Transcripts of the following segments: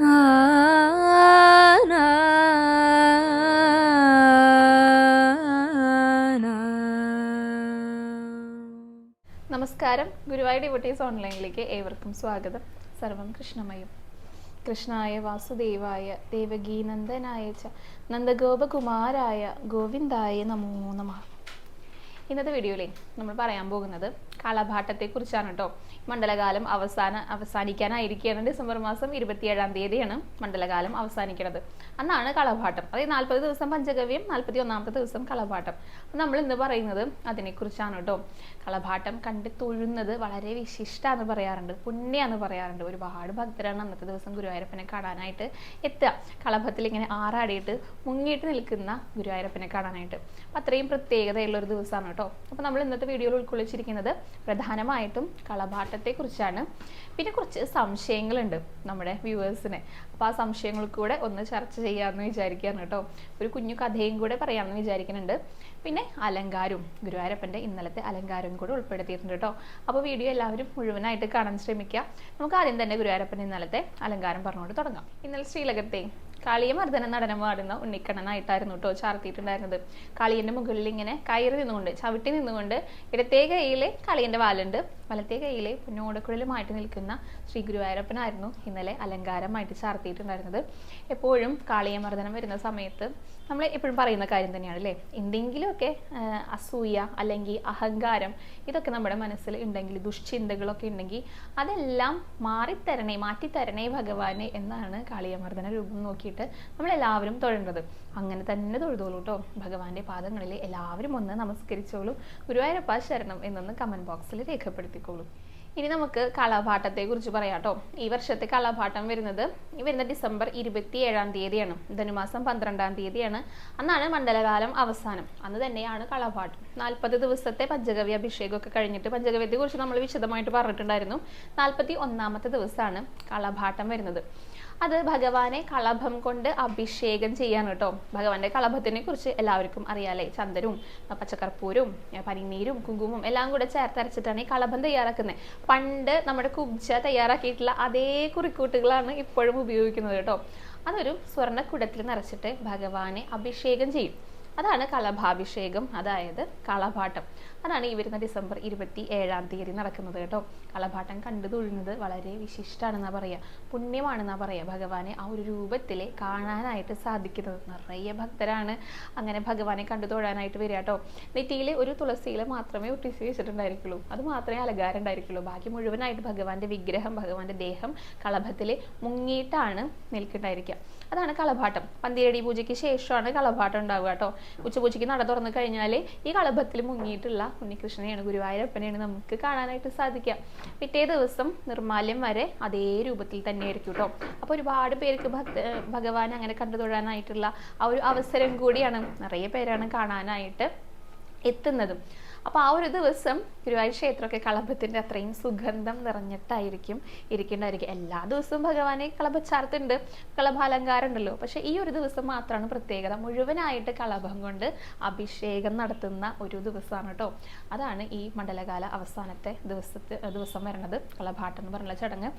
നമസ്കാരം. ഗുരുവായൂർ ഡിവോട്ടീസ് ഓൺലൈനിലേക്ക് ഏവർക്കും സ്വാഗതം. സർവം കൃഷ്ണമയം. കൃഷ്ണായ വാസുദേവായ ദേവകീനന്ദനായ ച നന്ദഗോപകുമാരായ ഗോവിന്ദായ നമോ നമഃ. ഇന്നത്തെ വീഡിയോയിൽ നമ്മൾ പറയാൻ പോകുന്നത് കളഭാട്ടത്തെക്കുറിച്ചാണ് കേട്ടോ മണ്ഡലകാലം അവസാന അവസാനിക്കാനായിരിക്കുകയാണ്. ഡിസംബർ മാസം ഇരുപത്തിയേഴാം തീയതിയാണ് മണ്ഡലകാലം അവസാനിക്കുന്നത്. അന്നാണ് കളഭാട്ടം. അതായത് നാൽപ്പത് ദിവസം പഞ്ചഗവ്യം നാൽപ്പത്തി ഒന്നാമത്തെ ദിവസം കളഭാട്ടം. നമ്മൾ ഇന്ന് പറയുന്നത് അതിനെക്കുറിച്ചാണ് കേട്ടോ കളഭാട്ടം കണ്ട് തൊഴുന്നത് വളരെ വിശിഷ്ടമെന്ന് പറയാറുണ്ട് പുണ്യാന്ന് പറയാറുണ്ട്. ഒരുപാട് ഭക്തരാണ് അന്നത്തെ ദിവസം ഗുരുവായൂരപ്പനെ കാണാനായിട്ട് എത്തുക. കളഭത്തിൽ ഇങ്ങനെ ആറാടിയിട്ട് മുങ്ങിയിട്ട് നിൽക്കുന്ന ഗുരുവായൂരപ്പനെ കാണാനായിട്ട്. അപ്പം അത്രയും പ്രത്യേകതയുള്ള ഒരു ദിവസമാണ് കേട്ടോ. അപ്പോൾ നമ്മൾ ഇന്നത്തെ വീഡിയോയിൽ ഉൾക്കൊള്ളിച്ചിരിക്കുന്നത് പ്രധാനമായിട്ടും കളഭാട്ടത്തെക്കുറിച്ചാണ്. പിന്നെ കുറച്ച് സംശയങ്ങളുണ്ട് നമ്മുടെ വ്യൂവേഴ്സിന്. അപ്പോൾ ആ സംശയങ്ങൾ കൂടെ ഒന്ന് ചർച്ച ചെയ്യാമെന്ന് വിചാരിക്കുകയാണ് കേട്ടോ. ഒരു കുഞ്ഞു കഥയും കൂടെ പറയാമെന്ന് വിചാരിക്കുന്നുണ്ട്. പിന്നെ അലങ്കാരവും ഗുരുവായൂരപ്പന്റെ ഇന്നലത്തെ അലങ്കാരവും കൂടെ ഉൾപ്പെടുത്തിയിട്ടുണ്ട് കേട്ടോ. അപ്പോൾ വീഡിയോ എല്ലാവരും മുഴുവനായിട്ട് കാണാൻ ശ്രമിക്കുക. നമുക്ക് ആദ്യം തന്നെ ഗുരുവായൂരപ്പന്റെ ഇന്നലത്തെ അലങ്കാരം പറഞ്ഞുകൊണ്ട് തുടങ്ങാം. ഇന്നലെ ശ്രീലകത്തെ കാളിയ മർദ്ദന നടനം പാടുന്ന ഉണ്ണിക്കണ്ണനായിട്ടായിരുന്നു കേട്ടോ ചാർത്തിയിട്ടുണ്ടായിരുന്നത്. കാളിയന്റെ മുകളിൽ ഇങ്ങനെ കയറി നിന്നുകൊണ്ട് ചവിട്ടി നിന്നുകൊണ്ട് ഇടത്തെ കൈയിൽ കാളിയന്റെ വാലുണ്ട്. വലത്തെ കൈയിലെ പൊന്നോടക്കുഴലുമായിട്ട് നിൽക്കുന്ന ശ്രീ ഗുരുവായൂരപ്പനായിരുന്നു ഇന്നലെ അലങ്കാരമായിട്ട് ചാർത്തിയിട്ടുണ്ടായിരുന്നത്. എപ്പോഴും കാളിയമർദ്ദനം വരുന്ന സമയത്ത് നമ്മൾ എപ്പോഴും പറയുന്ന കാര്യം തന്നെയാണ് അല്ലേ? എന്തെങ്കിലുമൊക്കെ അസൂയ അല്ലെങ്കിൽ അഹങ്കാരം ഇതൊക്കെ നമ്മുടെ മനസ്സിൽ ഉണ്ടെങ്കിൽ ദുഷ്ചിന്തകളൊക്കെ ഉണ്ടെങ്കിൽ അതെല്ലാം മാറിത്തരണേ മാറ്റിത്തരണേ ഭഗവാനെ എന്നാണ് കാളിയമർദ്ദന രൂപം നോക്കിയിട്ട് നമ്മളെല്ലാവരും തൊഴേണ്ടത്. അങ്ങനെ തന്നെ തൊഴുതോളൂ കേട്ടോ ഭഗവാന്റെ പാദങ്ങളിൽ എല്ലാവരും ഒന്ന് നമസ്കരിച്ചോളൂ. ഗുരുവായൂരപ്പ ശരണം എന്നൊന്ന് കമന്റ് ബോക്സിൽ രേഖപ്പെടുത്തിക്കോളൂ. ഇനി നമുക്ക് കളാപാട്ടത്തെ കുറിച്ച് പറയാം കേട്ടോ ഈ വർഷത്തെ കളാപാട്ടം വരുന്നത് ഈ വരുന്ന ഡിസംബർ ഇരുപത്തി ഏഴാം തീയതിയാണ്. ധനുമാസം പന്ത്രണ്ടാം തീയതിയാണ്. അന്നാണ് മണ്ഡലകാലം അവസാനം. അന്ന് തന്നെയാണ് കളാപാട്ടം നാൽപ്പത് ദിവസത്തെ പഞ്ചഗവ്യ അഭിഷേകമൊക്കെ കഴിഞ്ഞിട്ട് പഞ്ചഗവ്യത്തെ കുറിച്ച് നമ്മൾ വിശദമായിട്ട് പറഞ്ഞിട്ടുണ്ടായിരുന്നു. നാൽപ്പത്തി ഒന്നാമത്തെ ദിവസമാണ് കളാപാട്ടം വരുന്നത്. അത് ഭഗവാനെ കളഭം കൊണ്ട് അഭിഷേകം ചെയ്യാൻ കേട്ടോ. ഭഗവാന്റെ കളഭത്തിനെ കുറിച്ച് എല്ലാവർക്കും അറിയാലേ ചന്ദനവും പച്ചക്കർപ്പൂരും പനിനീരും കുങ്കുമം എല്ലാം കൂടെ ചേർത്തരച്ചിട്ടാണ് ഈ കളഭം തയ്യാറാക്കുന്നത്. പണ്ട് നമ്മുടെ കുബ്ജ തയ്യാറാക്കിയിട്ടുള്ള അതേ കുറിക്കൂട്ടുകളാണ് ഇപ്പോഴും ഉപയോഗിക്കുന്നത് കേട്ടോ. അതൊരു സ്വർണക്കുടത്തിൽ നിറച്ചിട്ട് ഭഗവാനെ അഭിഷേകം ചെയ്യും. അതാണ് കളഭാഭിഷേകം അതായത് കളഭാട്ടം. അതാണ് ഈ വരുന്ന ഡിസംബർ ഇരുപത്തി ഏഴാം തീയതി നടക്കുന്നത് കേട്ടോ. കളഭാട്ടം കണ്ടു തൊഴുന്നത് വളരെ വിശിഷ്ടമാണെന്നാണ് പറയുക പുണ്യമാണെന്നാ പറയുക ഭഗവാനെ ആ ഒരു രൂപത്തിൽ കാണാനായിട്ട് സാധിക്കുന്നത് നിറയെ ഭക്തരാണ് അങ്ങനെ ഭഗവാനെ കണ്ടു തൊഴാനായിട്ട് വരിക കേട്ടോ. നെറ്റിയിൽ ഒരു തുളസിയില മാത്രമേ ഒട്ടിച്ച് വെച്ചിട്ടുണ്ടായിരിക്കുള്ളൂ. അത് മാത്രമേ അലങ്കാരം ഉണ്ടായിരിക്കുള്ളൂ. ബാക്കി മുഴുവനായിട്ട് ഭഗവാന്റെ വിഗ്രഹം ഭഗവാന്റെ ദേഹം കളഭത്തിൽ മുങ്ങിയിട്ടാണ് നിൽക്കുന്നുണ്ടായിരിക്കുക. അതാണ് കളഭാട്ടം. പന്തിരടി പൂജയ്ക്ക് ശേഷമാണ് കളഭാട്ടം ഉണ്ടാവുക കേട്ടോ. ഉച്ചപൂജയ്ക്ക് നട തുറന്നു കഴിഞ്ഞാൽ ഈ കളഭത്തിൽ മുങ്ങിയിട്ടുള്ള ഉണ്ണികൃഷ്ണനെയാണ് ഗുരുവായൂരപ്പനെയാണ് നമുക്ക് കാണാനായിട്ട് സാധിക്കുക. പിറ്റേ ദിവസം നിർമാല്യം വരെ അതേ രൂപത്തിൽ തന്നെയായിരിക്കും കേട്ടോ. അപ്പോൾ ഒരുപാട് പേർക്ക് ഭക്ത ഭഗവാൻ അങ്ങനെ കണ്ടു തൊഴാനായിട്ടുള്ള ആ ഒരു അവസരം കൂടിയാണ് നിറയെ പേരാണ് കാണാനായിട്ട് എത്തുന്നതും. അപ്പോൾ ആ ഒരു ദിവസം ഗുരുവായൂർ ക്ഷേത്രമൊക്കെ കളഭത്തിന്റെ അത്രയും സുഗന്ധം നിറഞ്ഞിട്ടായിരിക്കും ഇരിക്കേണ്ടതായിരിക്കും. എല്ലാ ദിവസവും ഭഗവാനെ കളഭച്ചാർത്തുണ്ട് കളഭാലങ്കാരം ഉണ്ടല്ലോ പക്ഷേ ഈ ഒരു ദിവസം മാത്രമാണ് പ്രത്യേകത. മുഴുവനായിട്ട് കളഭം കൊണ്ട് അഭിഷേകം നടത്തുന്ന ഒരു ദിവസമാണ് കേട്ടോ. അതാണ് ഈ മണ്ഡലകാല അവസാനത്തെ ദിവസത്തെ ദിവസം വരണത് കളഭാട്ടം എന്ന് പറഞ്ഞുള്ള ചടങ്ങ്.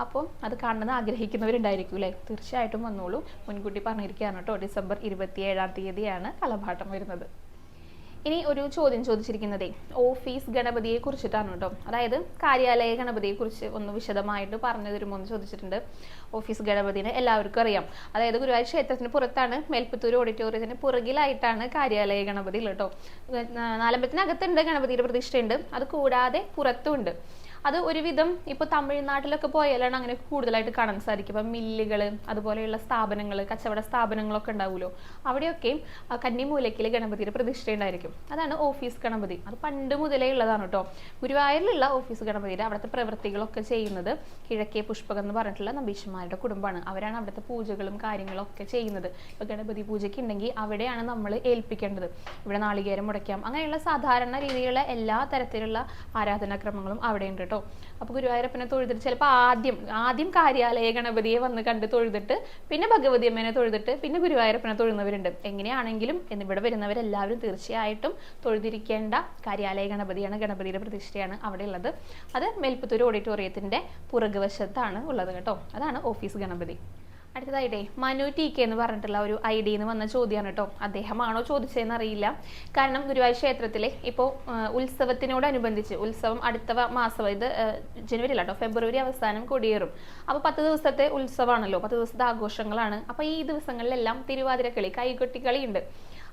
അപ്പോൾ അത് കാണണമെന്ന് ആഗ്രഹിക്കുന്നവരുണ്ടായിരിക്കും അല്ലേ? തീർച്ചയായിട്ടും വന്നോളൂ. മുൻകൂട്ടി പറഞ്ഞിരിക്കുകയാണ് കേട്ടോ. ഡിസംബർ ഇരുപത്തി ഏഴാം തീയതിയാണ് കളഭാട്ടം വരുന്നത്. ഇനി ഒരു ചോദ്യം ചോദിച്ചിരിക്കുന്നതേ ഓഫീസ് ഗണപതിയെ കുറിച്ചിട്ടാണ് കേട്ടോ. അതായത് കാര്യാലയ ഗണപതിയെ കുറിച്ച് ഒന്ന് വിശദമായിട്ട് പറഞ്ഞു തരുമോ എന്ന് ചോദിച്ചിട്ടുണ്ട്. ഓഫീസ് ഗണപതിനെ എല്ലാവർക്കും അറിയാം. അതായത് ഗുരുവായൂർ ക്ഷേത്രത്തിന് പുറത്താണ് മേൽപ്പത്തൂർ ഓഡിറ്റോറിയത്തിന് പുറകിലായിട്ടാണ് കാര്യാലയ ഗണപതി കേട്ടോ. നാലമ്പലത്തിനകത്തുണ്ട് ഗണപതിയുടെ പ്രതിഷ്ഠയുണ്ട്. അത് കൂടാതെ പുറത്തുമുണ്ട്. അത് ഒരുവിധം ഇപ്പോൾ തമിഴ്നാട്ടിലൊക്കെ പോയാലാണ് അങ്ങനെ കൂടുതലായിട്ട് കാണാൻ സാധിക്കും ഇപ്പം മില്ലുകൾ അതുപോലെയുള്ള സ്ഥാപനങ്ങൾ കച്ചവട സ്ഥാപനങ്ങളൊക്കെ ഉണ്ടാവുമല്ലോ. അവിടെയൊക്കെ കന്നിമൂലക്കിലെ ഗണപതിയുടെ പ്രതിഷ്ഠ ഉണ്ടായിരിക്കും. അതാണ് ഓഫീസ് ഗണപതി. അത് പണ്ട് മുതലേ ഉള്ളതാണ് കേട്ടോ. ഗുരുവായൂരിലുള്ള ഓഫീസ് ഗണപതിയുടെ അവിടുത്തെ പ്രവൃത്തികളൊക്കെ ചെയ്യുന്നത് കിഴക്കേ പുഷ്പകം എന്ന് പറഞ്ഞിട്ടുള്ള നമ്പീശന്മാരുടെ കുടുംബമാണ്. അവരാണ് അവിടുത്തെ പൂജകളും കാര്യങ്ങളും ഒക്കെ ചെയ്യുന്നത്. ഇപ്പോൾ ഗണപതി പൂജയ്ക്ക് ഉണ്ടെങ്കിൽ അവിടെയാണ് നമ്മൾ ഏൽപ്പിക്കേണ്ടത്. ഇവിടെ നാളികേരം മുടക്കാം. അങ്ങനെയുള്ള സാധാരണ രീതിയിലുള്ള എല്ലാ തരത്തിലുള്ള ആരാധനാക്രമങ്ങളും അവിടെ ഉണ്ട് കേട്ടോ. അപ്പോൾ ഗുരുവായൂരപ്പനെ തൊഴുതിട്ട് ചിലപ്പോൾ ആദ്യം ആദ്യം കാര്യാലയ ഗണപതിയെ വന്ന് കണ്ട് തൊഴുതിട്ട് പിന്നെ ഭഗവതി അമ്മേനെ തൊഴുതിട്ട് പിന്നെ ഗുരുവായൂരപ്പനെ തൊഴുന്നവരുണ്ട്. എങ്ങനെയാണെങ്കിലും എന്നിവിടെ വരുന്നവരെല്ലാവരും തീർച്ചയായിട്ടും തൊഴുതിരിക്കേണ്ട കാര്യാലയ ഗണപതിയാണ് ഗണപതിയുടെ പ്രതിഷ്ഠയാണ് അവിടെ ഉള്ളത് അത് മേൽപ്പത്തൂർ ഓഡിറ്റോറിയത്തിന്റെ പുറകുവശത്താണ് ഉള്ളത് കേട്ടോ. അതാണ് ഓഫീസ് ഗണപതി. അടുത്തതായിട്ടേ മനു ടി കെ എന്ന് പറഞ്ഞിട്ടുള്ള ഒരു ഐ ഡിയിൽ നിന്ന് വന്ന ചോദ്യമാണ് കേട്ടോ. അദ്ദേഹമാണോ ചോദിച്ചതെന്ന് അറിയില്ല. കാരണം ഗുരുവായൂർ ക്ഷേത്രത്തിലെ ഇപ്പോൾ ഉത്സവത്തിനോടനുബന്ധിച്ച് ഉത്സവം അടുത്ത മാസം ഇത് ജനുവരി അല്ല കേട്ടോ ഫെബ്രുവരി അവസാനം കൊടിയേറും. അപ്പോൾ പത്ത് ദിവസത്തെ ഉത്സവമാണല്ലോ പത്ത് ദിവസത്തെ ആഘോഷങ്ങളാണ്. അപ്പോൾ ഈ ദിവസങ്ങളിലെല്ലാം തിരുവാതിരക്കളി കൈകൊട്ടിക്കളി ഉണ്ട്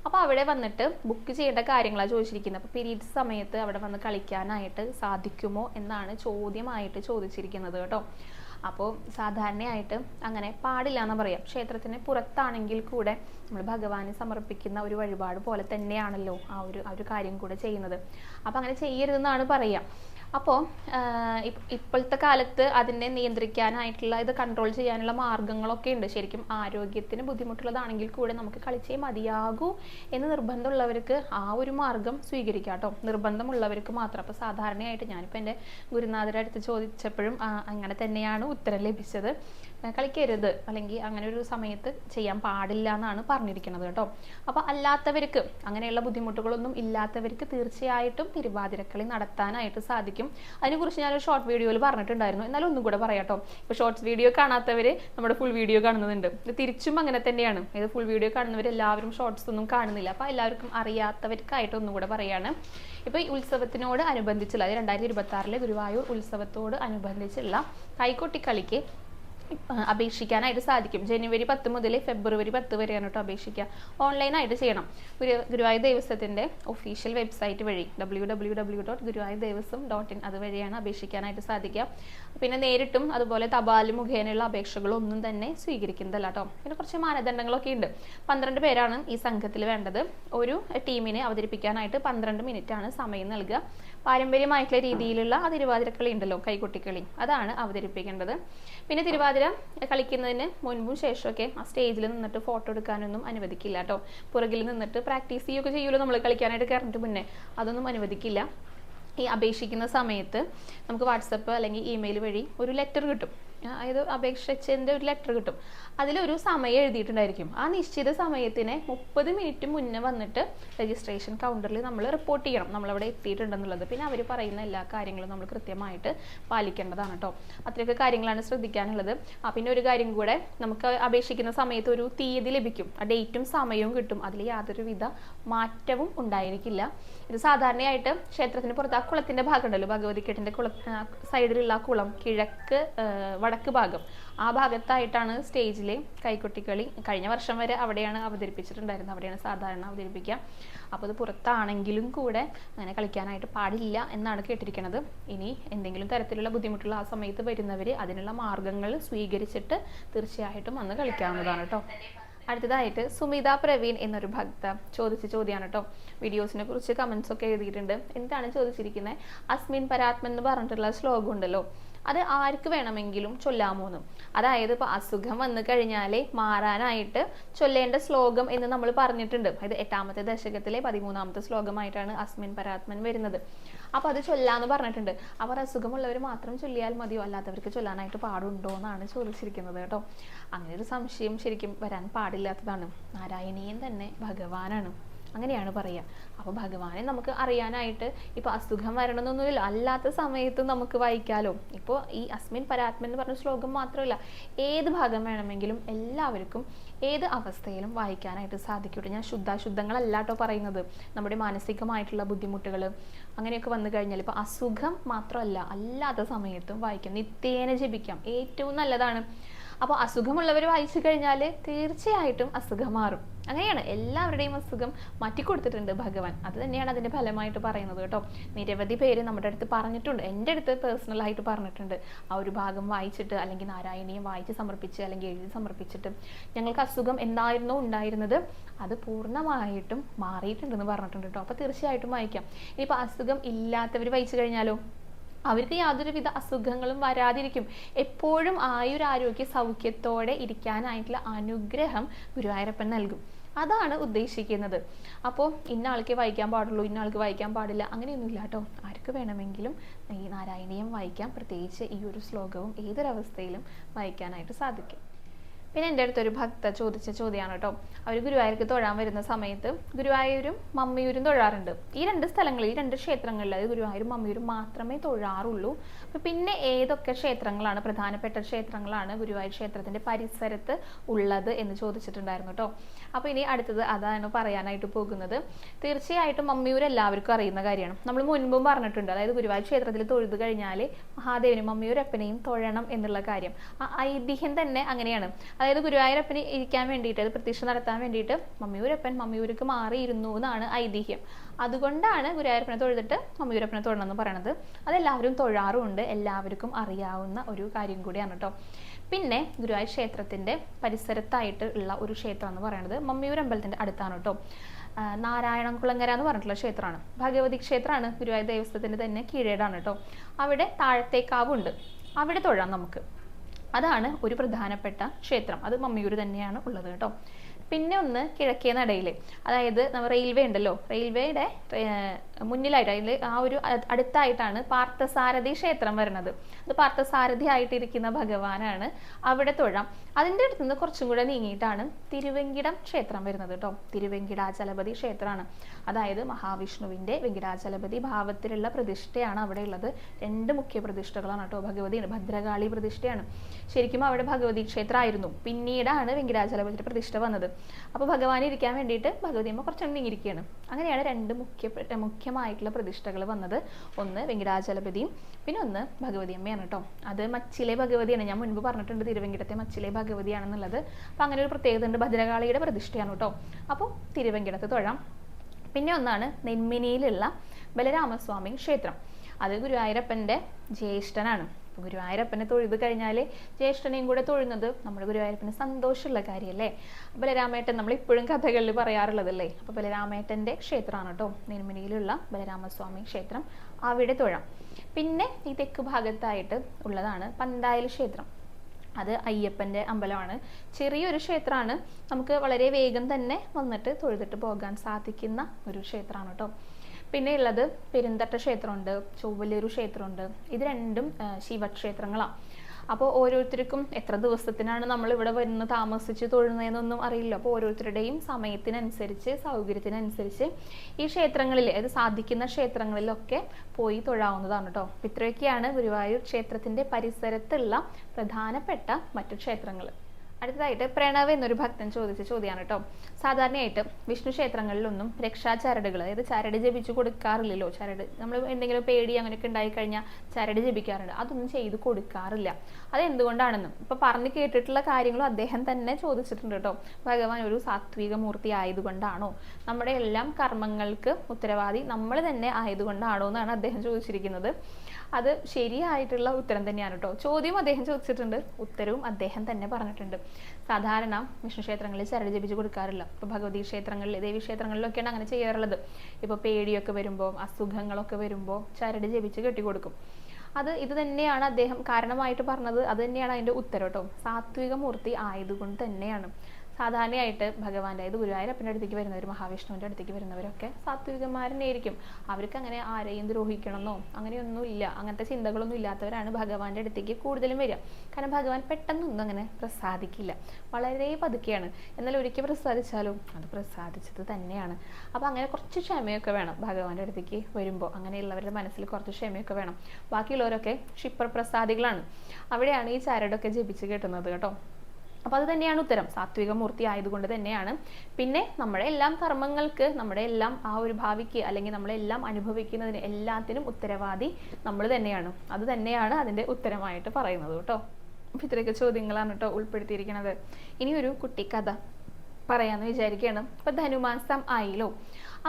അപ്പോൾ അവിടെ വന്നിട്ട് ബുക്ക് ചെയ്യേണ്ട കാര്യങ്ങളാണ് ചോദിച്ചിരിക്കുന്നത്. അപ്പോൾ പിരീഡ് സമയത്ത് അവിടെ വന്ന് കളിക്കാനായിട്ട് സാധിക്കുമോ എന്നാണ് ചോദ്യമായിട്ട് ചോദിച്ചിരിക്കുന്നത് കേട്ടോ. അപ്പോൾ സാധാരണയായിട്ട് അങ്ങനെ പാടില്ല എന്ന് പറയാം. ക്ഷേത്രത്തിന് പുറത്താണെങ്കിൽ കൂടെ നമ്മൾ ഭഗവാന് സമർപ്പിക്കുന്ന ഒരു വഴിപാട് പോലെ തന്നെയാണല്ലോ ആ ഒരു ആ ഒരു കാര്യം കൂടെ ചെയ്യുന്നത്. അപ്പം അങ്ങനെ ചെയ്യരുതെന്നാണ് പറയുക അപ്പോൾ ഇപ്പോഴത്തെ കാലത്ത് അതിനെ നിയന്ത്രിക്കാനായിട്ടുള്ള ഇത് കൺട്രോൾ ചെയ്യാനുള്ള മാർഗങ്ങളൊക്കെ ഉണ്ട്. ശരിക്കും ആരോഗ്യത്തിന് ബുദ്ധിമുട്ടുള്ളതാണെങ്കിൽ കൂടെ നമുക്ക് കളിച്ചേ മതിയാകൂ എന്ന് നിർബന്ധമുള്ളവർക്ക് ആ ഒരു മാർഗം സ്വീകരിക്കാം കേട്ടോ. നിർബന്ധമുള്ളവർക്ക് മാത്രം. അപ്പോൾ സാധാരണയായിട്ട് ഞാനിപ്പോൾ എന്റെ ഗുരുനാഥരടുത്ത് ചോദിച്ചപ്പോഴും അങ്ങനെ തന്നെയാണ് ഉത്തരം ലഭിച്ചത്. കളിക്കരുത്. അല്ലെങ്കിൽ അങ്ങനെ ഒരു സമയത്ത് ചെയ്യാൻ പാടില്ല എന്നാണ് പറഞ്ഞിരിക്കുന്നത് കേട്ടോ. അപ്പോൾ അല്ലാത്തവർക്ക് അങ്ങനെയുള്ള ബുദ്ധിമുട്ടുകളൊന്നും ഇല്ലാത്തവർക്ക് തീർച്ചയായിട്ടും തിരുവാതിരക്കളി നടത്താനായിട്ട് സാധിക്കും. അതിനെക്കുറിച്ച് ഞാനൊരു ഷോർട്ട് വീഡിയോയിൽ പറഞ്ഞിട്ടുണ്ടായിരുന്നു. എന്നാലും ഒന്നും കൂടെ പറയാം കേട്ടോ ഷോർട്സ് വീഡിയോ കാണാത്തവർ നമ്മുടെ ഫുൾ വീഡിയോ കാണുന്നുണ്ട്. തിരിച്ചും അങ്ങനെ തന്നെയാണ്. ഇത് ഫുൾ വീഡിയോ കാണുന്നവർ എല്ലാവരും ഷോർട്സ് ഒന്നും കാണുന്നില്ല. അപ്പോൾ എല്ലാവർക്കും അറിയാത്തവർക്കായിട്ട് ഒന്നും കൂടെ പറയാണ്. ഇപ്പോൾ ഈ ഉത്സവത്തിനോട് അനുബന്ധിച്ചുള്ള അതായത് രണ്ടായിരത്തി ഇരുപത്തി ആറിലെ ഗുരുവായൂർ ഉത്സവത്തോട് അനുബന്ധിച്ചുള്ള കൈകൊട്ടിക്കളിക്ക് അപേക്ഷിക്കാനായിട്ട് സാധിക്കും. ജനുവരി പത്ത് മുതൽ ഫെബ്രുവരി പത്ത് വരെയാണ് കേട്ടോ അപേക്ഷിക്കുക ഓൺലൈനായിട്ട് ചെയ്യണം. ഗുരു ഗുരുവായൂർ ദേവസ്വത്തിന്റെ ഒഫീഷ്യൽ വെബ്സൈറ്റ് വഴി W W W dot Guruvayur Devaswom dot in അതുവഴിയാണ് അപേക്ഷിക്കാനായിട്ട് സാധിക്കുക. പിന്നെ നേരിട്ടും അതുപോലെ തപാൽ മുഖേനയുള്ള അപേക്ഷകളൊന്നും തന്നെ സ്വീകരിക്കുന്നതല്ല കേട്ടോ പിന്നെ കുറച്ച് മാനദണ്ഡങ്ങളൊക്കെ ഉണ്ട്. പന്ത്രണ്ട് പേരാണ് ഈ സംഘത്തിൽ വേണ്ടത്. ഒരു ടീമിനെ അവതരിപ്പിക്കാനായിട്ട് പന്ത്രണ്ട് മിനിറ്റാണ് സമയം നൽകുക. പാരമ്പര്യമായിട്ടുള്ള രീതിയിലുള്ള ആ തിരുവാതിരക്കളി ഉണ്ടല്ലോ കൈകൊട്ടിക്കളി. അതാണ് അവതരിപ്പിക്കേണ്ടത്. പിന്നെ തിരുവാതിര കളിക്കുന്നതിന് മുൻപും ശേഷമൊക്കെ ആ സ്റ്റേജിൽ നിന്നിട്ട് ഫോട്ടോ എടുക്കാനൊന്നും അനുവദിക്കില്ല കേട്ടോ. പുറകിൽ നിന്നിട്ട് പ്രാക്ടീസ് ചെയ്യുകയൊക്കെ ചെയ്യുമല്ലോ നമ്മൾ കളിക്കാനായിട്ട് കയറിഞ്ഞിട്ട് മുന്നേ. അതൊന്നും അനുവദിക്കില്ല. ഈ അപേക്ഷിക്കുന്ന സമയത്ത് നമുക്ക് വാട്സപ്പ് അല്ലെങ്കിൽ ഇമെയിൽ വഴി ഒരു ലെറ്റർ കിട്ടും. അതായത് അപേക്ഷിച്ചതിന്റെ ഒരു ലെറ്റർ കിട്ടും. അതിലൊരു സമയം എഴുതിയിട്ടുണ്ടായിരിക്കും. ആ നിശ്ചിത സമയത്തിന് മുപ്പത് മിനിറ്റ് മുന്നേ വന്നിട്ട് രജിസ്ട്രേഷൻ കൗണ്ടറിൽ നമ്മൾ റിപ്പോർട്ട് ചെയ്യണം. നമ്മളവിടെ എത്തിയിട്ടുണ്ടെന്നുള്ളത്. പിന്നെ അവർ പറയുന്ന എല്ലാ കാര്യങ്ങളും നമ്മൾ കൃത്യമായിട്ട് പാലിക്കേണ്ടതാണ് കേട്ടോ അത്രയൊക്കെ കാര്യങ്ങളാണ് ശ്രദ്ധിക്കാനുള്ളത്. ആ പിന്നെ ഒരു കാര്യം കൂടെ നമുക്ക് അപേക്ഷിക്കുന്ന സമയത്ത് ഒരു തീയതി ലഭിക്കും. ആ ഡേറ്റും സമയവും കിട്ടും. അതിൽ യാതൊരുവിധ മാറ്റവും ഉണ്ടായിരിക്കില്ല. ഇത് സാധാരണയായിട്ട് ക്ഷേത്രത്തിന് പുറത്ത് ആ കുളത്തിന്റെ ഭാഗം ഉണ്ടല്ലോ ഭഗവതിക്കെട്ടിന്റെ കുള സൈഡിലുള്ള ആ കുളം കിഴക്ക് വടക്ക് ഭാഗം. ആ ഭാഗത്തായിട്ടാണ് സ്റ്റേജിലെ കൈകൊട്ടിക്കളി കഴിഞ്ഞ വർഷം വരെ അവിടെയാണ് അവതരിപ്പിച്ചിട്ടുണ്ടായിരുന്നത്. അവിടെയാണ് സാധാരണ അവതരിപ്പിക്കുക. അപ്പോൾ അത് പുറത്താണെങ്കിലും കൂടെ അങ്ങനെ കളിക്കാനായിട്ട് പാടില്ല എന്നാണ് കേട്ടിരിക്കുന്നത്. ഇനി എന്തെങ്കിലും തരത്തിലുള്ള ബുദ്ധിമുട്ടുള്ള ആ സമയത്ത് വരുന്നവർ അതിനുള്ള മാർഗങ്ങൾ സ്വീകരിച്ചിട്ട് തീർച്ചയായിട്ടും അന്ന് കളിക്കാവുന്നതാണ് കേട്ടോ. അടുത്തതായിട്ട് സുമിത പ്രവീൺ എന്നൊരു ഭക്ത ചോദിച്ച ചോദ്യമാണ് കേട്ടോ. വീഡിയോസിനെ കുറിച്ച് കമന്റ്സ് ഒക്കെ എഴുതിയിട്ടുണ്ട്. എന്താണ് ചോദിച്ചിരിക്കുന്നത് അസ്മിൻ പരാത്മൻ എന്ന് പറഞ്ഞിട്ടുള്ള ശ്ലോകം ഉണ്ടല്ലോ അത് ആർക്ക് വേണമെങ്കിലും ചൊല്ലാമോന്ന്. അതായത് ഇപ്പൊ അസുഖം വന്നു കഴിഞ്ഞാലേ മാറാനായിട്ട് ചൊല്ലേണ്ട ശ്ലോകം എന്ന് നമ്മൾ പറഞ്ഞിട്ടുണ്ട്. അതായത് എട്ടാമത്തെ ദശകത്തിലെ പതിമൂന്നാമത്തെ ശ്ലോകമായിട്ടാണ് അസ്മിൻ പരാത്മൻ വരുന്നത്. അപ്പൊ അത് ചൊല്ലാന്ന് പറഞ്ഞിട്ടുണ്ട്. അവർ അസുഖമുള്ളവർ മാത്രം ചൊല്ലിയാൽ മതിയോ? അല്ലാത്തവർക്ക് ചൊല്ലാനായിട്ട് പാടുണ്ടോ എന്നാണ് ചോദിച്ചിരിക്കുന്നത് കേട്ടോ. അങ്ങനെ ഒരു സംശയം ശരിക്കും വരാൻ പാടില്ലാത്തതാണ്. നാരായണീയൻ തന്നെ ഭഗവാനാണ്. അങ്ങനെയാണ് പറയുക അപ്പോൾ ഭഗവാനെ നമുക്ക് അറിയാനായിട്ട് ഇപ്പോൾ അസുഖം വരണമെന്നൊന്നുമില്ല. അല്ലാത്ത സമയത്ത് നമുക്ക് വായിക്കാലോ. ഇപ്പോൾ ഈ അസ്മിൻ പരാത്മൻ എന്ന് പറഞ്ഞ ശ്ലോകം മാത്രമല്ല ഏത് ഭാഗം വേണമെങ്കിലും എല്ലാവർക്കും ഏത് അവസ്ഥയിലും വായിക്കാനായിട്ട് സാധിക്കട്ടെ. ഞാൻ ശുദ്ധാശുദ്ധങ്ങളല്ല കേട്ടോ പറയുന്നത്. നമ്മുടെ മാനസികമായിട്ടുള്ള ബുദ്ധിമുട്ടുകൾ അങ്ങനെയൊക്കെ വന്നു കഴിഞ്ഞാൽ ഇപ്പോൾ അസുഖം മാത്രമല്ല അല്ലാത്ത സമയത്തും വായിക്കാം. നിത്യേന ജപിക്കാം. ഏറ്റവും നല്ലതാണ്. അപ്പോൾ അസുഖമുള്ളവർ വായിച്ചു കഴിഞ്ഞാൽ തീർച്ചയായിട്ടും അസുഖം മാറും. അങ്ങനെയാണ്. എല്ലാവരുടെയും അസുഖം മാറ്റിക്കൊടുത്തിട്ടുണ്ട് ഭഗവാൻ. അത് തന്നെയാണ് അതിന്റെ ഫലമായിട്ട് പറയുന്നത് കേട്ടോ. നിരവധി പേര് നമ്മുടെ അടുത്ത് പറഞ്ഞിട്ടുണ്ട്. എന്റെ അടുത്ത് പേഴ്സണലായിട്ട് പറഞ്ഞിട്ടുണ്ട്. ആ ഒരു ഭാഗം വായിച്ചിട്ട് അല്ലെങ്കിൽ നാരായണീയം വായിച്ച് സമർപ്പിച്ച് അല്ലെങ്കിൽ എഴുതി സമർപ്പിച്ചിട്ട് ഞങ്ങൾക്ക് അസുഖം എന്തായിരുന്നോ ഉണ്ടായിരുന്നത് അത് പൂർണമായിട്ടും മാറിയിട്ടുണ്ടെന്ന് പറഞ്ഞിട്ടുണ്ട് കേട്ടോ. അപ്പോൾ തീർച്ചയായിട്ടും വായിക്കാം. ഇനിയിപ്പോൾ അസുഖം ഇല്ലാത്തവർ വായിച്ചു കഴിഞ്ഞാലോ? അവർക്ക് യാതൊരുവിധ അസുഖങ്ങളും വരാതിരിക്കും. എപ്പോഴും ആയുരാരോഗ്യ സൗഖ്യത്തോടെ ഇരിക്കാനായിട്ടുള്ള അനുഗ്രഹം ഗുരുവായൂരപ്പൻ നൽകും. അതാണ് ഉദ്ദേശിക്കുന്നത്. അപ്പോൾ ഇന്ന ആൾക്ക് വായിക്കാൻ പാടുള്ളൂ ഇന്ന ആൾക്ക് വായിക്കാൻ പാടില്ല അങ്ങനെയൊന്നുമില്ല കേട്ടോ. ആർക്ക് വേണമെങ്കിലും ഈ നാരായണീയം വായിക്കാം. പ്രത്യേകിച്ച് ഈ ഒരു ശ്ലോകവും ഏതൊരവസ്ഥയിലും വായിക്കാനായിട്ട് സാധിക്കും. പിന്നെ എന്റെ അടുത്തൊരു ഭക്ത ചോദിച്ച ചോദ്യമാണ് കേട്ടോ. അവർ ഗുരുവായൂർക്ക് തൊഴാൻ വരുന്ന സമയത്ത് ഗുരുവായൂരും മമ്മിയൂരും തൊഴാറുണ്ട്. ഈ രണ്ട് സ്ഥലങ്ങളിൽ ഈ രണ്ട് ക്ഷേത്രങ്ങളിൽ അത് ഗുരുവായൂരും മമ്മിയൂരും മാത്രമേ തൊഴാറുള്ളൂ. അപ്പം പിന്നെ ഏതൊക്കെ ക്ഷേത്രങ്ങളാണ് പ്രധാനപ്പെട്ട ക്ഷേത്രങ്ങളാണ് ഗുരുവായൂർ ക്ഷേത്രത്തിന്റെ പരിസരത്ത് ഉള്ളത് എന്ന് ചോദിച്ചിട്ടുണ്ടായിരുന്നു കേട്ടോ. അപ്പോൾ ഇനി അടുത്തത് അതാണ് പറയാനായിട്ട് പോകുന്നത്. തീർച്ചയായിട്ടും മമ്മിയൂർ എല്ലാവർക്കും അറിയുന്ന കാര്യമാണ്. നമ്മൾ മുൻപും പറഞ്ഞിട്ടുണ്ട് അതായത് ഗുരുവായൂർ ക്ഷേത്രത്തിൽ തൊഴുതു കഴിഞ്ഞാൽ മഹാദേവനും മമ്മിയൂരപ്പനെയും തൊഴണം എന്നുള്ള കാര്യം. ആ ഐതിഹ്യം തന്നെ അങ്ങനെയാണ്. അതായത് ഗുരുവായൂരപ്പന് ഇരിക്കാൻ വേണ്ടിയിട്ട് പ്രതീക്ഷ നടത്താൻ വേണ്ടിയിട്ട് മമ്മിയൂരപ്പൻ മമ്മിയൂർക്ക് മാറിയിരുന്നു എന്നാണ് ഐതിഹ്യം. അതുകൊണ്ടാണ് ഗുരുവായൂരപ്പനെ തൊഴുതിട്ട് മമ്മിയൂരപ്പനെ തൊഴണം എന്ന് പറയുന്നത് അതെല്ലാവരും തൊഴാറുമുണ്ട്. എല്ലാവർക്കും അറിയാവുന്ന ഒരു കാര്യം കൂടിയാണ് കേട്ടോ പിന്നെ ഗുരുവായൂർ ക്ഷേത്രത്തിന്റെ പരിസരത്തായിട്ട് ഉള്ള ഒരു ക്ഷേത്രം എന്ന് പറയുന്നത് മമ്മിയൂർ അമ്പലത്തിന്റെ അടുത്താണ് കേട്ടോ നാരായണംകുളങ്ങര എന്ന് പറഞ്ഞിട്ടുള്ള ക്ഷേത്രമാണ്. ഭഗവതി ക്ഷേത്രമാണ് ഗുരുവായൂർ ദേവസ്വത്തിന്റെ തന്നെ കീഴേടാണ് കേട്ടോ അവിടെ താഴത്തേക്കാവുണ്ട്. അവിടെ തൊഴാം നമുക്ക്. അതാണ് ഒരു പ്രധാനപ്പെട്ട ക്ഷേത്രം. അത് മമ്മിയൂർ തന്നെയാണ് ഉള്ളത് കേട്ടോ. പിന്നെ ഒന്ന് കിഴക്കേ നടയിൽ അതായത് നമ്മൾ റെയിൽവേ ഉണ്ടല്ലോ. റെയിൽവേയുടെ മുന്നിലായിട്ട് അതിൽ ആ ഒരു അടുത്തായിട്ടാണ് പാർത്ഥസാരഥി ക്ഷേത്രം വരുന്നത്. അത് പാർത്ഥസാരഥി ആയിട്ടിരിക്കുന്ന ഭഗവാനാണ് അവിടെ തൊഴാം. അതിന്റെ അടുത്ത് നിന്ന് കുറച്ചും കൂടെ നീങ്ങിയിട്ടാണ് തിരുവെങ്കിടം ക്ഷേത്രം വരുന്നത് കേട്ടോ തിരുവെങ്കിടാചലപതി ക്ഷേത്രമാണ്. അതായത് മഹാവിഷ്ണുവിന്റെ വെങ്കിടാചലപതി ഭാവത്തിലുള്ള പ്രതിഷ്ഠയാണ് അവിടെ ഉള്ളത്. രണ്ട് മുഖ്യ പ്രതിഷ്ഠകളാണ് കേട്ടോ ഭഗവതിയാണ് ഭദ്രകാളി പ്രതിഷ്ഠയാണ്. ശരിക്കും അവിടെ ഭഗവതി ക്ഷേത്രമായിരുന്നു പിന്നീടാണ് വെങ്കിടാചലപതിയുടെ പ്രതിഷ്ഠ വന്നത്. അപ്പോൾ ഭഗവാൻ ഇരിക്കാൻ വേണ്ടിയിട്ട് ഭഗവതി അമ്മ കുറച്ചുകൂടി നീങ്ങിയിരിക്കുകയാണ്. അങ്ങനെയാണ് രണ്ട് മുഖ്യപ്പെട്ട മുഖ്യമായിട്ടുള്ള പ്രതിഷ്ഠകൾ വന്നത്. ഒന്ന് വെങ്കിടാചലപതിയും പിന്നെ ഒന്ന് ഭഗവതി അമ്മയാണ് കേട്ടോ. അത് മച്ചിലെ ഭഗവതിയാണ്. ഞാൻ മുൻപ് പറഞ്ഞിട്ടുണ്ട് തിരുവെങ്കിടത്തെ മച്ചിലെ ഭഗവതിയാണെന്നുള്ളത്. അപ്പോൾ അങ്ങനെ ഒരു പ്രത്യേകത ഉണ്ട് ഭദ്രകാളിയുടെ പ്രതിഷ്ഠയാണ് കേട്ടോ. അപ്പോൾ തിരുവെങ്കിടത്ത് തൊഴാം. പിന്നെ ഒന്നാണ് നെന്മിനിയിലുള്ള ബലരാമസ്വാമി ക്ഷേത്രം. അത് ഗുരുവായൂരപ്പന്റെ ജ്യേഷ്ഠനാണ്. അപ്പോൾ ഗുരുവായൂരപ്പനെ തൊഴുത് കഴിഞ്ഞാൽ ജ്യേഷ്ഠനെയും കൂടെ തൊഴുന്നത് നമ്മുടെ ഗുരുവായൂരപ്പന് സന്തോഷമുള്ള കാര്യമല്ലേ? ബലരാമേട്ടൻ നമ്മൾ ഇപ്പോഴും കഥകളിൽ പറയാറുള്ളതല്ലേ? അപ്പോൾ ബലരാമേട്ടന്റെ ക്ഷേത്രമാണ് കേട്ടോ നെന്മിനിയിലുള്ള ബലരാമസ്വാമി ക്ഷേത്രം. അവിടെ തൊഴാം. പിന്നെ ഈ തെക്ക് ഭാഗത്തായിട്ട് ഉള്ളതാണ് പന്തായൽ ക്ഷേത്രം. അത് അയ്യപ്പന്റെ അമ്പലമാണ്. ചെറിയൊരു ക്ഷേത്രമാണ്. നമുക്ക് വളരെ വേഗം തന്നെ വന്നിട്ട് തൊഴുതിട്ട് പോകാൻ സാധിക്കുന്ന ഒരു ക്ഷേത്രമാണ് കേട്ടോ. പിന്നെ ഉള്ളത് പെരുന്തട്ട ക്ഷേത്രമുണ്ട് ചൊവ്വലൂരു ക്ഷേത്രമുണ്ട്. ഇത് രണ്ടും ശിവക്ഷേത്രങ്ങളാണ്. അപ്പോൾ ഓരോരുത്തർക്കും എത്ര ദിവസത്തിനാണ് നമ്മൾ ഇവിടെ വന്ന് താമസിച്ച് തൊഴുന്നതെന്നൊന്നും അറിയില്ല. അപ്പോൾ ഓരോരുത്തരുടെയും സമയത്തിനനുസരിച്ച് സൗകര്യത്തിനനുസരിച്ച് ഈ ക്ഷേത്രങ്ങളിൽ അതായത് സാധിക്കുന്ന ക്ഷേത്രങ്ങളിലൊക്കെ പോയി തൊഴാവുന്നതാണ് കേട്ടോ ഇത്രയൊക്കെയാണ് ഗുരുവായൂർ ക്ഷേത്രത്തിന്റെ പരിസരത്തുള്ള പ്രധാനപ്പെട്ട മറ്റു ക്ഷേത്രങ്ങൾ അടുത്തതായിട്ട് പ്രണവ് എന്നൊരു ഭക്തൻ ചോദിച്ച ചോദ്യമാണ് കേട്ടോ. സാധാരണയായിട്ട് വിഷ്ണു ക്ഷേത്രങ്ങളിലൊന്നും രക്ഷാ ചരടുകൾ അതായത് ചരട് ജപിച്ചു കൊടുക്കാറില്ലല്ലോ. ചരട് നമ്മൾ എന്തെങ്കിലും പേടി അങ്ങനെയൊക്കെ ഉണ്ടായിക്കഴിഞ്ഞാൽ ചരട് ജപിക്കാറുണ്ട്. അതൊന്നും ചെയ്ത് കൊടുക്കാറില്ല. അതെന്തുകൊണ്ടാണെന്നും ഇപ്പൊ പറഞ്ഞു കേട്ടിട്ടുള്ള കാര്യങ്ങളും അദ്ദേഹം തന്നെ ചോദിച്ചിട്ടുണ്ട് കേട്ടോ. ഭഗവാൻ ഒരു സാത്വിക മൂർത്തി ആയതുകൊണ്ടാണോ? നമ്മുടെ എല്ലാം കർമ്മങ്ങൾക്ക് ഉത്തരവാദി നമ്മൾ തന്നെ ആയതുകൊണ്ടാണോ എന്നാണ് അദ്ദേഹം ചോദിച്ചിരിക്കുന്നത്. അത് ശരിയായിട്ടുള്ള ഉത്തരം തന്നെയാണ് കേട്ടോ. ചോദ്യം അദ്ദേഹം ചോദിച്ചിട്ടുണ്ട്. ഉത്തരവും അദ്ദേഹം തന്നെ പറഞ്ഞിട്ടുണ്ട്. സാധാരണ വിഷ്ണു ക്ഷേത്രങ്ങളിൽ ചരട് ജപിച്ച് കൊടുക്കാറില്ല. ഇപ്പോൾ ഭഗവതി ക്ഷേത്രങ്ങളിൽ ദേവി ക്ഷേത്രങ്ങളിലൊക്കെയാണ് അങ്ങനെ ചെയ്യാറുള്ളത്. ഇപ്പോൾ പേടിയൊക്കെ വരുമ്പോൾ അസുഖങ്ങളൊക്കെ വരുമ്പോൾ ചരട് ജപിച്ച് കെട്ടിക്കൊടുക്കും. അത് ഇത് തന്നെയാണ് അദ്ദേഹം കാരണമായിട്ട് പറഞ്ഞത്. അത് തന്നെയാണ് അതിന്റെ ഉത്തരം കേട്ടോ. സാത്വിക മൂർത്തി ആയതുകൊണ്ട് തന്നെയാണ്. സാധാരണയായിട്ട് ഭഗവാന്റെ അതായത് ഗുരുവായൂരപ്പന്റെ അടുത്തേക്ക് വരുന്നവർ മഹാവിഷ്ണുവിന്റെ അടുത്തേക്ക് വരുന്നവരൊക്കെ സാത്വികന്മാരനെയായിരിക്കും. അവർക്ക് അങ്ങനെ ആരെയും ദ്രോഹിക്കണമെന്നോ അങ്ങനെയൊന്നും ഇല്ല അങ്ങനത്തെ ചിന്തകളൊന്നും ഇല്ലാത്തവരാണ് ഭഗവാന്റെ അടുത്തേക്ക് കൂടുതലും വരിക. കാരണം ഭഗവാൻ പെട്ടെന്നൊന്നും അങ്ങനെ പ്രസാദിക്കില്ല. വളരെ പതുക്കെയാണ്. എന്നാൽ ഒരിക്കൽ പ്രസാദിച്ചാലും അത് പ്രസാദിച്ചത് തന്നെയാണ്. അപ്പോൾ അങ്ങനെ കുറച്ച് ക്ഷമയൊക്കെ വേണം ഭഗവാന്റെ അടുത്തേക്ക് വരുമ്പോൾ. അങ്ങനെയുള്ളവരുടെ മനസ്സിൽ കുറച്ച് ക്ഷമയൊക്കെ വേണം. ബാക്കിയുള്ളവരൊക്കെ ക്ഷിപ്രപ്രസാദികളാണ്. അവിടെയാണ് ഈ ചരടൊക്കെ ജപിച്ച് കേട്ടുന്നത് കേട്ടോ. അപ്പോൾ അത് തന്നെയാണ് ഉത്തരം. സാത്വിക മൂർത്തി ആയതുകൊണ്ട് തന്നെയാണ്. പിന്നെ നമ്മുടെ എല്ലാം കർമ്മങ്ങൾക്ക് നമ്മുടെ എല്ലാം ആ ഒരു ഭാവിക്ക് അല്ലെങ്കിൽ നമ്മളെല്ലാം അനുഭവിക്കുന്നതിന് എല്ലാത്തിനും ഉത്തരവാദി നമ്മൾ തന്നെയാണ്. അത് തന്നെയാണ് അതിന്റെ ഉത്തരമായിട്ട് പറയുന്നത് കേട്ടോ. അപ്പോൾ ഇത്രയൊക്കെ ചോദ്യങ്ങളാണ് കേട്ടോ ഉൾപ്പെടുത്തിയിരിക്കുന്നത്. ഇനിയൊരു കഥ പറയാമെന്ന് വിചാരിക്കുകയാണ് അപ്പോൾ ധനുമാസം ആയില്ലോ.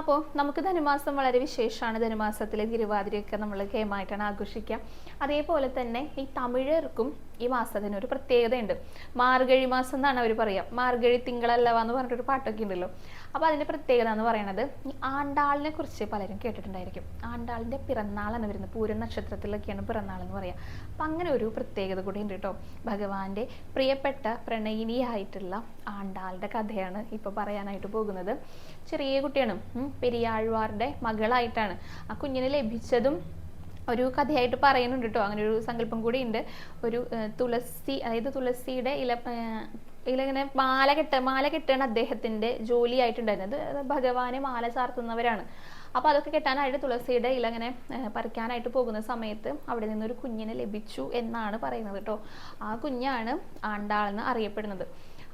അപ്പോൾ നമുക്ക് ധനുമാസം വളരെ വിശേഷമാണ്. ധനുമാസത്തിലെ തിരുവാതിരയൊക്കെ നമ്മൾ കേമായിട്ടാണ് ആഘോഷിക്കുക. അതേപോലെ തന്നെ ഈ തമിഴർക്കും ഈ മാസത്തിന് ഒരു പ്രത്യേകതയുണ്ട്. മാർഗഴി മാസം എന്നാണ് അവർ പറയുക മാർഗഴി തിങ്കളല്ലവ എന്ന് പറഞ്ഞിട്ടൊരു പാട്ടൊക്കെ ഉണ്ടല്ലോ. അപ്പോൾ അതിന്റെ പ്രത്യേകത എന്ന് പറയുന്നത് ഈ ആണ്ടാളിനെ കുറിച്ച് പലരും കേട്ടിട്ടുണ്ടായിരിക്കും. ആണ്ടാളിന്റെ പിറന്നാളാണ് വരുന്നത്. പൂരം നക്ഷത്രത്തിലൊക്കെയാണ് പിറന്നാൾ എന്ന് പറയുക അപ്പം അങ്ങനെ ഒരു പ്രത്യേകത കൂടി ഉണ്ട് കേട്ടോ. ഭഗവാന്റെ പ്രിയപ്പെട്ട പ്രണയിനിയായിട്ടുള്ള ആണ്ടാളുടെ കഥയാണ് ഇപ്പോൾ പറയാനായിട്ട് പോകുന്നത്. ചെറിയ കുട്ടിയാണ്. പെരിയാഴ്വാറുടെ മകളായിട്ടാണ്. ആ കുഞ്ഞിനെ ലഭിച്ചതും ഒരു കഥയായിട്ട് പറയുന്നുണ്ട് കേട്ടോ അങ്ങനെ ഒരു സങ്കല്പം കൂടി ഉണ്ട്. ഒരു തുളസി അതായത് തുളസിയുടെ ഇല ഇതിലിങ്ങനെ മാല കെട്ട മാല കെട്ടാണ് അദ്ദേഹത്തിന്റെ ജോലിയായിട്ടുണ്ടായിരുന്നത്. ഭഗവാനെ മാല ചാർത്തുന്നവരാണ്. അപ്പോൾ അതൊക്കെ കെട്ടാനായിട്ട് തുളസിയുടെ ഇല ഇങ്ങനെ പറിക്കാനായിട്ട് പോകുന്ന സമയത്ത് അവിടെ നിന്നൊരു കുഞ്ഞിനെ ലഭിച്ചു എന്നാണ് പറയുന്നത് കേട്ടോ ആ കുഞ്ഞാണ് ആണ്ടാളെന്ന് അറിയപ്പെടുന്നത്.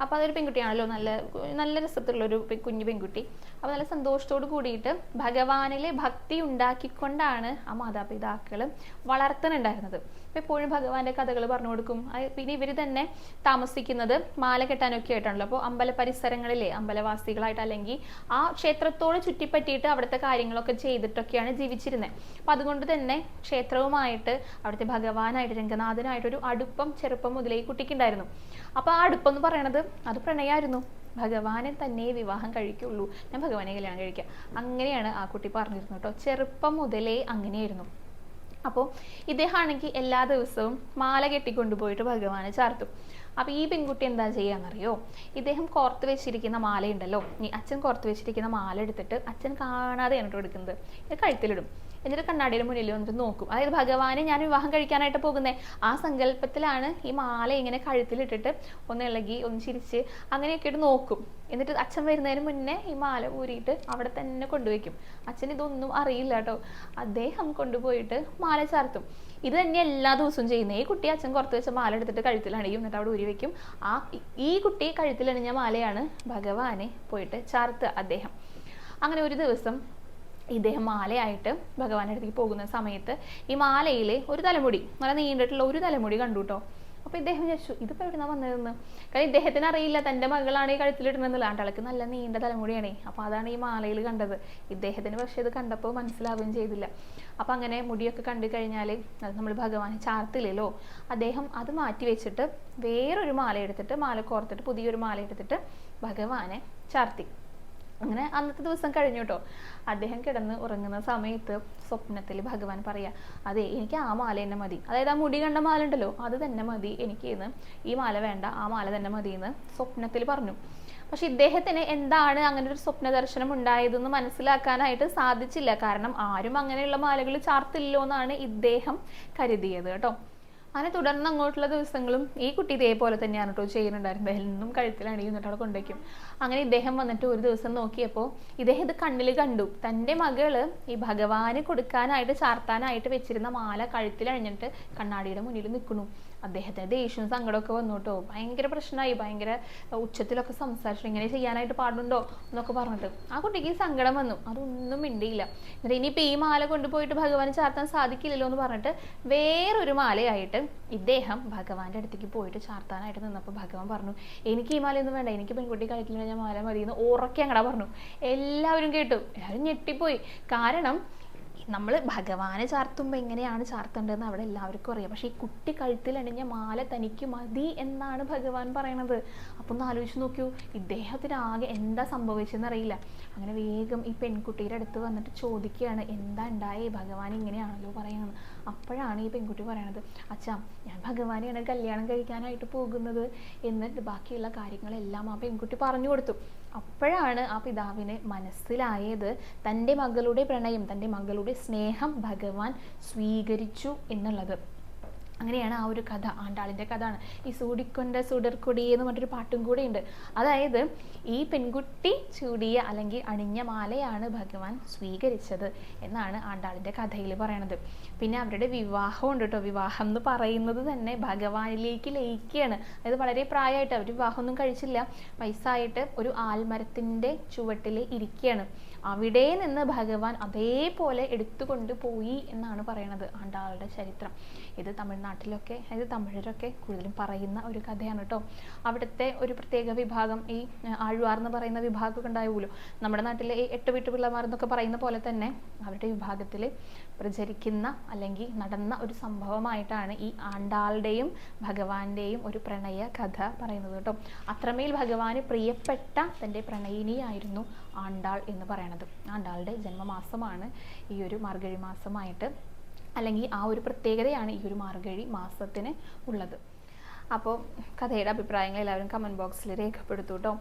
അപ്പോൾ അതൊരു പെൺകുട്ടിയാണല്ലോ നല്ല നല്ല രസത്തിലുള്ള ഒരു കുഞ്ഞു പെൺകുട്ടി. അപ്പോൾ നല്ല സന്തോഷത്തോട് കൂടിയിട്ട് ഭഗവാനിലെ ഭക്തി ഉണ്ടാക്കിക്കൊണ്ടാണ് ആ മാതാപിതാക്കൾ വളർത്തുന്നുണ്ടായിരുന്നത് എപ്പോഴും ഭഗവാന്റെ കഥകൾ പറഞ്ഞു കൊടുക്കും. പിന്നെ ഇവർ തന്നെ താമസിക്കുന്നത് മാല കെട്ടാനൊക്കെ ആയിട്ടാണല്ലോ. അപ്പോൾ അമ്പല പരിസരങ്ങളിലെ അമ്പലവാസികളായിട്ട് അല്ലെങ്കിൽ ആ ക്ഷേത്രത്തോട് ചുറ്റിപ്പറ്റിയിട്ട് അവിടുത്തെ കാര്യങ്ങളൊക്കെ ചെയ്തിട്ടൊക്കെയാണ് ജീവിച്ചിരുന്നത് അപ്പം അതുകൊണ്ട് തന്നെ ക്ഷേത്രവുമായിട്ട് അവിടുത്തെ ഭഗവാനായിട്ട് രംഗനാഥനായിട്ടൊരു അടുപ്പം ചെറുപ്പം മുതലേ കുട്ടിക്കുണ്ടായിരുന്നു. അപ്പോൾ ആ അടുപ്പം എന്ന് പറയണത് അത് പ്രണയമായിരുന്നു ഭഗവാനെ തന്നെ വിവാഹം കഴിക്കുള്ളൂ. ഞാൻ ഭഗവാനെ കല്യാണം കഴിക്കാം. അങ്ങനെയാണ് ആ കുട്ടി പറഞ്ഞിരുന്നു കേട്ടോ. ചെറുപ്പം മുതലേ അങ്ങനെയായിരുന്നു. അപ്പോൾ ഇദ്ദേഹമാണെങ്കിൽ എല്ലാ ദിവസവും മാല കെട്ടിക്കൊണ്ടുപോയിട്ട് ഭഗവാനെ ചാർത്തും. അപ്പോൾ ഈ പെൺകുട്ടി എന്താ ചെയ്യാന്നറിയോ? ഇദ്ദേഹം കോർത്ത് വെച്ചിരിക്കുന്ന മാലയുണ്ടല്ലോ. ഈ അച്ഛൻ കോർത്ത് വെച്ചിരിക്കുന്ന മാല എടുത്തിട്ട് അച്ഛൻ കാണാതെയാണ് കൊടുക്കുന്നത് കഴുത്തിലിടും. എന്നിട്ട് കണ്ണാടിയുടെ മുന്നിൽ വന്നിട്ട് നോക്കും. അതായത് ഭഗവാനെ ഞാൻ വിവാഹം കഴിക്കാനായിട്ട് പോകുന്നത് ആ സങ്കല്പത്തിലാണ് ഈ മാല ഇങ്ങനെ കഴുത്തിലിട്ടിട്ട് ഒന്ന് ഇളകി ഒന്ന് ചിരിച്ച് അങ്ങനെയൊക്കെ ഇട്ട് നോക്കും. എന്നിട്ട് അച്ഛൻ വരുന്നതിന് മുന്നേ ഈ മാല ഊരിയിട്ട് അവിടെ തന്നെ കൊണ്ടുവയ്ക്കും. അച്ഛൻ ഇതൊന്നും അറിയില്ല കേട്ടോ. അദ്ദേഹം കൊണ്ടുപോയിട്ട് മാല ചാർത്തും. ഇത് തന്നെ എല്ലാ ദിവസവും ചെയ്യുന്നത് ഈ കുട്ടി അച്ഛൻ പുറത്ത് വെച്ച മാല എടുത്തിട്ട് കഴുത്തിൽ അണിയും. എന്നിട്ട് അവിടെ ഊരി വെക്കും. ആ ഈ കുട്ടി കഴുത്തിൽ അണിഞ്ഞ മാലയാണ് ഭഗവാനെ പോയിട്ട് ചാർത്തുക അദ്ദേഹം. അങ്ങനെ ഒരു ദിവസം ഇദ്ദേഹം മാലയായിട്ട് ഭഗവാന്റെ അടുത്തേക്ക് പോകുന്ന സമയത്ത് ഈ മാലയിൽ ഒരു തലമുടി നല്ല നീണ്ടിട്ടുള്ള ഒരു തലമുടി കണ്ടു കേട്ടോ അപ്പോൾ ഇദ്ദേഹം വിചാരിച്ചു ഇതിപ്പോൾ എവിടുന്നാ വന്നതെന്ന്? കാരണം ഇദ്ദേഹത്തിന് അറിയില്ല തന്റെ മകളാണ് ഈ കഴുത്തിലിടുന്നതെന്നുള്ള ആണ്ടാളക്ക് നല്ല നീണ്ട തലമുടിയാണേ അപ്പോൾ അതാണ് ഈ മാലയിൽ കണ്ടത്. ഇദ്ദേഹത്തിന് പക്ഷേ ഇത് കണ്ടപ്പോൾ മനസ്സിലാവുകയും ചെയ്തില്ല. അപ്പോൾ അങ്ങനെ മുടിയൊക്കെ കണ്ടു കഴിഞ്ഞാൽ അത് നമ്മൾ ഭഗവാനെ ചാർത്തില്ലല്ലോ. അദ്ദേഹം അത് മാറ്റി വെച്ചിട്ട് വേറൊരു മാല എടുത്തിട്ട് മാല കോർത്തിട്ട് പുതിയൊരു മാല എടുത്തിട്ട് ഭഗവാനെ ചാർത്തി. അങ്ങനെ അന്നത്തെ ദിവസം കഴിഞ്ഞു കേട്ടോ അദ്ദേഹം കിടന്ന് ഉറങ്ങുന്ന സമയത്ത് സ്വപ്നത്തിൽ ഭഗവാൻ പറയാ അതെ എനിക്ക് ആ മാല തന്നെ മതി. അതായത് ആ മുടി കണ്ട മാല ഉണ്ടല്ലോ അത് തന്നെ മതി. എനിക്ക് ഇന്ന് ഈ മാല വേണ്ട ആ മാല തന്നെ മതി എന്ന് സ്വപ്നത്തിൽ പറഞ്ഞു. പക്ഷെ ഇദ്ദേഹത്തിന് എന്താണ് അങ്ങനെ ഒരു സ്വപ്ന ദർശനം ഉണ്ടായതെന്ന് മനസ്സിലാക്കാനായിട്ട് സാധിച്ചില്ല. കാരണം ആരും അങ്ങനെയുള്ള മാലകൾ ചാർത്തില്ലോ എന്നാണ് ഇദ്ദേഹം കരുതിയത് കേട്ടോ അങ്ങനെ തുടർന്ന് അങ്ങോട്ടുള്ള ദിവസങ്ങളും ഈ കുട്ടി ഇതേപോലെ തന്നെയാണ് കേട്ടോ ചെയ്യുന്നുണ്ടായിരുന്നത് എന്നും കഴുത്തിൽ അണിയുന്നിട്ട് അവിടെ കൊണ്ടുവയ്ക്കും. അങ്ങനെ ഇദ്ദേഹം വന്നിട്ട് ഒരു ദിവസം നോക്കിയപ്പോൾ ഇദ്ദേഹം ഇത് കണ്ണിൽ കണ്ടു. തന്റെ മകൾ ഈ ഭഗവാന് കൊടുക്കാനായിട്ട് ചാർത്താനായിട്ട് വെച്ചിരുന്ന മാല കഴുത്തിൽ അണിഞ്ഞിട്ട് കണ്ണാടിയുടെ മുന്നിൽ നിൽക്കുന്നു. അദ്ദേഹത്തിന് ദേഷ്യവും സങ്കടമൊക്കെ വന്നു കേട്ടോ ഭയങ്കര പ്രശ്നമായി. ഭയങ്കര ഉച്ചത്തിലൊക്കെ സംസാരിച്ചു ഇങ്ങനെ ചെയ്യാനായിട്ട് പാടുണ്ടോ എന്നൊക്കെ പറഞ്ഞിട്ട്. ആ കുട്ടിക്ക് സങ്കടം വന്നു. അതൊന്നും മിണ്ടിയില്ല. എന്നിട്ട് ഇനിയിപ്പോൾ ഈ മാല കൊണ്ടുപോയിട്ട് ഭഗവാന് ചാർത്താൻ സാധിക്കില്ലല്ലോ എന്ന് പറഞ്ഞിട്ട് വേറൊരു മാലയായിട്ട് ഇദ്ദേഹം ഭഗവാന്റെ അടുത്തേക്ക് പോയിട്ട് ചാർത്താനായിട്ട് നിന്നപ്പോൾ ഭഗവാൻ പറഞ്ഞു എനിക്ക് ഈ മാലയൊന്നും വേണ്ട. എനിക്ക് പെൺകുട്ടി കഴിക്കില്ല ഞാൻ മാല മതി എന്ന് ഉറക്കെ അങ്ങടാ പറഞ്ഞു. എല്ലാവരും കേട്ടു. എല്ലാവരും ഞെട്ടിപ്പോയി. കാരണം നമ്മൾ ഭഗവാനെ ചാർത്തുമ്പോൾ എങ്ങനെയാണ് ചാർത്തേണ്ടതെന്ന് അവിടെ എല്ലാവർക്കും അറിയാം. പക്ഷേ ഈ കുട്ടി കഴുത്തിൽ അണിഞ്ഞ മാല തനിക്ക് മതി എന്നാണ് ഭഗവാൻ പറയണത്. അപ്പോൾ ഒന്ന് ആലോചിച്ച് നോക്കൂ ഇദ്ദേഹത്തിന് ആകെ എന്താ സംഭവിച്ചതെന്ന് അറിയില്ല. അങ്ങനെ വേഗം ഈ പെൺകുട്ടിയുടെ അടുത്ത് വന്നിട്ട് ചോദിക്കുകയാണ് എന്താ ഉണ്ടായേ? ഭഗവാൻ ഇങ്ങനെയാണല്ലോ പറയുന്നത് അപ്പോഴാണ് ഈ പെൺകുട്ടി പറയണത് അച്ഛാ ഞാൻ ഭഗവാനെയാണ് കല്യാണം കഴിക്കാനായിട്ട് പോകുന്നത് എന്നിട്ട് ബാക്കിയുള്ള കാര്യങ്ങളെല്ലാം ആ പെൺകുട്ടി പറഞ്ഞു കൊടുത്തു. അപ്പോഴാണ് ആ പിതാവിന് മനസ്സിലായത് തന്റെ മകളുടെ പ്രണയം തന്റെ മകളുടെ സ്നേഹം ഭഗവാൻ സ്വീകരിച്ചു എന്നുള്ളത്. അങ്ങനെയാണ് ആ ഒരു കഥ ആണ്ടാളിന്റെ കഥയാണ്. ഈ സൂടിക്കൊണ്ട സുടർക്കൊടി എന്ന് പറഞ്ഞൊരു പാട്ടും കൂടെ ഉണ്ട് അതായത് ഈ പെൺകുട്ടി ചൂടിയ അല്ലെങ്കിൽ അണിഞ്ഞ മാലയാണ് ഭഗവാൻ സ്വീകരിച്ചത് എന്നാണ് ആണ്ടാളിന്റെ കഥയിൽ പറയണത്. പിന്നെ അവരുടെ വിവാഹം ഉണ്ട് കേട്ടോ. വിവാഹം എന്ന് പറയുന്നത് തന്നെ ഭഗവാനിലേക്ക് ലയിക്കുകയാണ്. അതായത് വളരെ പ്രായമായിട്ട് അവർ വിവാഹമൊന്നും കഴിച്ചില്ല. വയസ്സായിട്ട് ഒരു ആൽമരത്തിന്റെ ചുവട്ടിൽ ഇരിക്കുകയാണ്. അവിടെ നിന്ന് ഭഗവാൻ അതേപോലെ എടുത്തുകൊണ്ട് പോയി എന്നാണ് പറയണത് ആണ്ടാളുടെ ചരിത്രം. ഇത് തമിഴ്നാട്ടിലൊക്കെ അതായത് തമിഴരൊക്കെ കൂടുതലും പറയുന്ന ഒരു കഥയാണ് കേട്ടോ അവിടുത്തെ ഒരു പ്രത്യേക വിഭാഗം ഈ ആഴ്വാർ എന്ന് പറയുന്ന വിഭാഗമൊക്കെ ഉണ്ടാവുമല്ലോ നമ്മുടെ നാട്ടിലെ ഈ എട്ട് വീട്ടു പിള്ളമാർ എന്നൊക്കെ പറയുന്ന പോലെ തന്നെ അവരുടെ വിഭാഗത്തിൽ പ്രചരിക്കുന്ന അല്ലെങ്കിൽ നടന്ന ഒരു സംഭവമായിട്ടാണ് ഈ ആണ്ടാളുടെയും ഭഗവാന്റെയും ഒരു പ്രണയ കഥ പറയുന്നത് കേട്ടോ. അത്രമേൽ ഭഗവാന് പ്രിയപ്പെട്ട തന്റെ പ്രണയിനിയായിരുന്നു ആണ്ടാൾ എന്ന് പറയണത്. ആണ്ടാളുടെ ജന്മമാസമാണ് ഈ ഒരു മാർഗഴി മാസമായിട്ട്. അല്ലെങ്കിൽ ആ ഒരു പ്രത്യേകതയാണ് ഈ ഒരു മാർഗഴി മാസത്തിന് ഉള്ളത്. അപ്പോൾ കഥയുടെ അഭിപ്രായങ്ങൾ എല്ലാവരും കമന്റ് ബോക്സിൽ രേഖപ്പെടുത്തു കേട്ടോ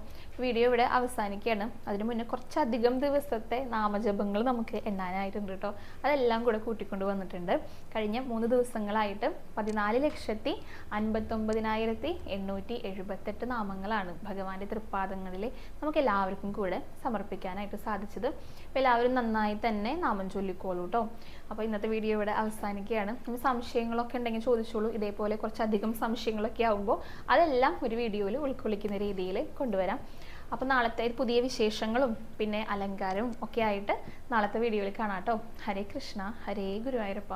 വീഡിയോ ഇവിടെ അവസാനിക്കുകയാണ്. അതിന് മുന്നേ കുറച്ചധികം ദിവസത്തെ നാമജപങ്ങൾ നമുക്ക് എണ്ണാനായിട്ടുണ്ട് കേട്ടോ അതെല്ലാം കൂടെ കൂട്ടിക്കൊണ്ട് വന്നിട്ടുണ്ട്. കഴിഞ്ഞ മൂന്ന് ദിവസങ്ങളായിട്ട് പതിനാല് ലക്ഷത്തി അൻപത്തൊമ്പതിനായിരത്തി എണ്ണൂറ്റി എഴുപത്തെട്ട് നാമങ്ങളാണ് ഭഗവാന്റെ തൃപ്പാദങ്ങളിൽ നമുക്ക് എല്ലാവർക്കും കൂടെ സമർപ്പിക്കാനായിട്ട് സാധിച്ചത്. അപ്പോൾ എല്ലാവരും നന്നായി തന്നെ നാമം ചൊല്ലിക്കോളൂ കേട്ടോ അപ്പോൾ ഇന്നത്തെ വീഡിയോ ഇവിടെ അവസാനിക്കുകയാണ്. ഇനി സംശയങ്ങളൊക്കെ ഉണ്ടെങ്കിൽ ചോദിച്ചോളൂ. ഇതേപോലെ കുറച്ചധികം സംശയങ്ങളൊക്കെ ആകുമ്പോൾ അതെല്ലാം ഒരു വീഡിയോയിൽ ഉൾക്കൊള്ളിക്കുന്ന രീതിയിൽ കൊണ്ടുവരാം. അപ്പോൾ നാളത്തെ പുതിയ വിശേഷങ്ങളും പിന്നെ അലങ്കാരവും ഒക്കെ ആയിട്ട് നാളത്തെ വീഡിയോയിൽ കാണാം കേട്ടോ ഹരേ കൃഷ്ണ. ഹരേ ഗുരുവായൂരപ്പ.